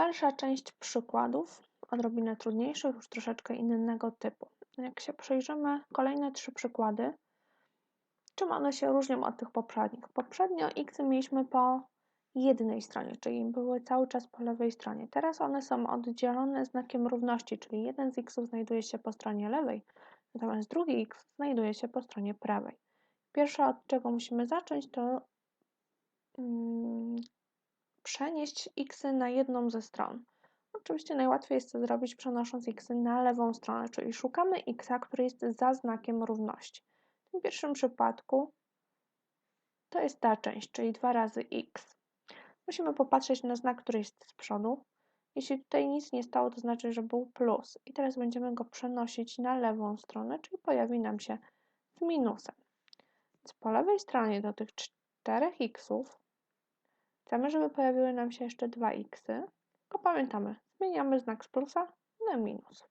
Dalsza część przykładów, odrobinę trudniejszych, już troszeczkę innego typu. Jak się przyjrzymy, kolejne trzy przykłady, czym one się różnią od tych poprzednich? Poprzednio x mieliśmy po jednej stronie, czyli były cały czas po lewej stronie. Teraz one są oddzielone znakiem równości, czyli jeden z x znajduje się po stronie lewej, natomiast drugi x znajduje się po stronie prawej. Pierwsze, od czego musimy zacząć, to mm, przenieść x na jedną ze stron. Oczywiście najłatwiej jest to zrobić przenosząc x na lewą stronę, czyli szukamy x, który jest za znakiem równości. W tym pierwszym przypadku to jest ta część, czyli 2 razy x. Musimy popatrzeć na znak, który jest z przodu. Jeśli tutaj nic nie stało, to znaczy, że był plus. I teraz będziemy go przenosić na lewą stronę, czyli pojawi nam się z minusem. Więc po lewej stronie do tych 4x chcemy, żeby pojawiły nam się jeszcze 2x. Tylko pamiętamy, zmieniamy znak z plusa na minus.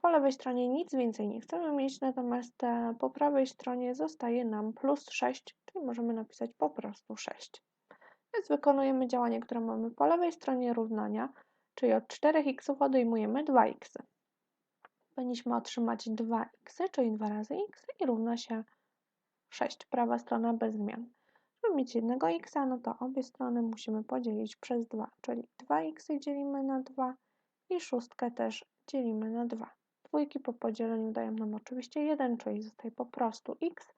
Po lewej stronie nic więcej nie chcemy mieć, natomiast e, po prawej stronie zostaje nam plus 6, czyli możemy napisać po prostu 6. Więc wykonujemy działanie, które mamy po lewej stronie równania, czyli od 4x odejmujemy 2x. Powinniśmy otrzymać 2x, czyli 2 razy x i równa się 6. Prawa strona bez zmian. Mieć jednego x, no to obie strony musimy podzielić przez 2, czyli 2x dzielimy na 2 i szóstkę też dzielimy na 2. Dwójki po podzieleniu dają nam oczywiście 1, czyli zostaje po prostu x,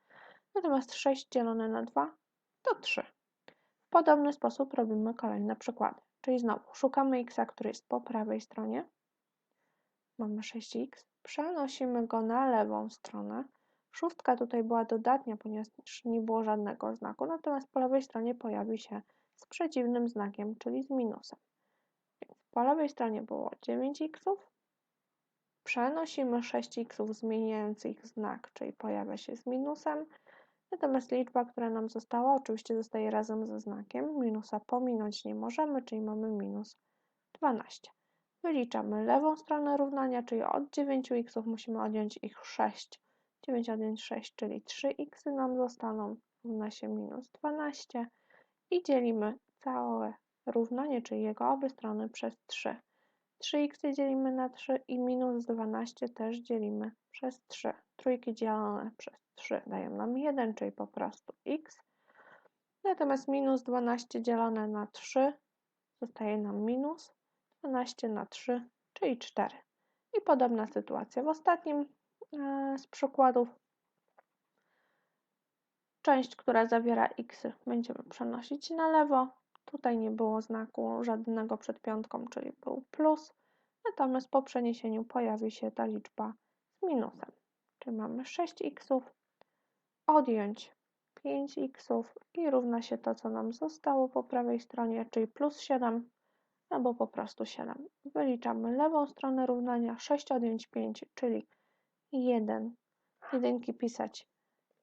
natomiast 6 dzielone na 2 to 3. W podobny sposób robimy kolejne przykłady. Czyli znowu szukamy x, który jest po prawej stronie. Mamy 6x. Przenosimy go na lewą stronę. Szóstka tutaj była dodatnia, ponieważ nie było żadnego znaku, natomiast po lewej stronie pojawi się z przeciwnym znakiem, czyli z minusem. Więc po lewej stronie było 9x. Przenosimy 6x zmieniając ich znak, czyli pojawia się z minusem. Natomiast liczba, która nam została, oczywiście zostaje razem ze znakiem. Minusa pominąć nie możemy, czyli mamy minus 12. Wyliczamy lewą stronę równania, czyli od 9x musimy odjąć ich 6. 9 odjąć 6, czyli 3x nam zostaną, równa się minus 12 i dzielimy całe równanie, czyli jego obie strony przez 3. 3x dzielimy na 3 i minus 12 też dzielimy przez 3. Trójki dzielone przez 3 dają nam 1, czyli po prostu x. Natomiast minus 12 dzielone na 3 zostaje nam minus 12 na 3, czyli 4. I podobna sytuacja w ostatnim z przykładów. Część, która zawiera x, będziemy przenosić na lewo. Tutaj nie było znaku żadnego przed piątką, czyli był plus. Natomiast po przeniesieniu pojawi się ta liczba z minusem. Czyli mamy 6x odjąć 5x i równa się to, co nam zostało po prawej stronie, czyli plus 7 albo po prostu 7. Wyliczamy lewą stronę równania 6 odjąć 5, czyli 1. Jedynki pisać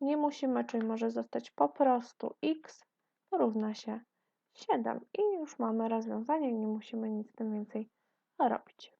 nie musimy, czyli może zostać po prostu x równa się 7 i już mamy rozwiązanie, nie musimy nic z tym więcej robić.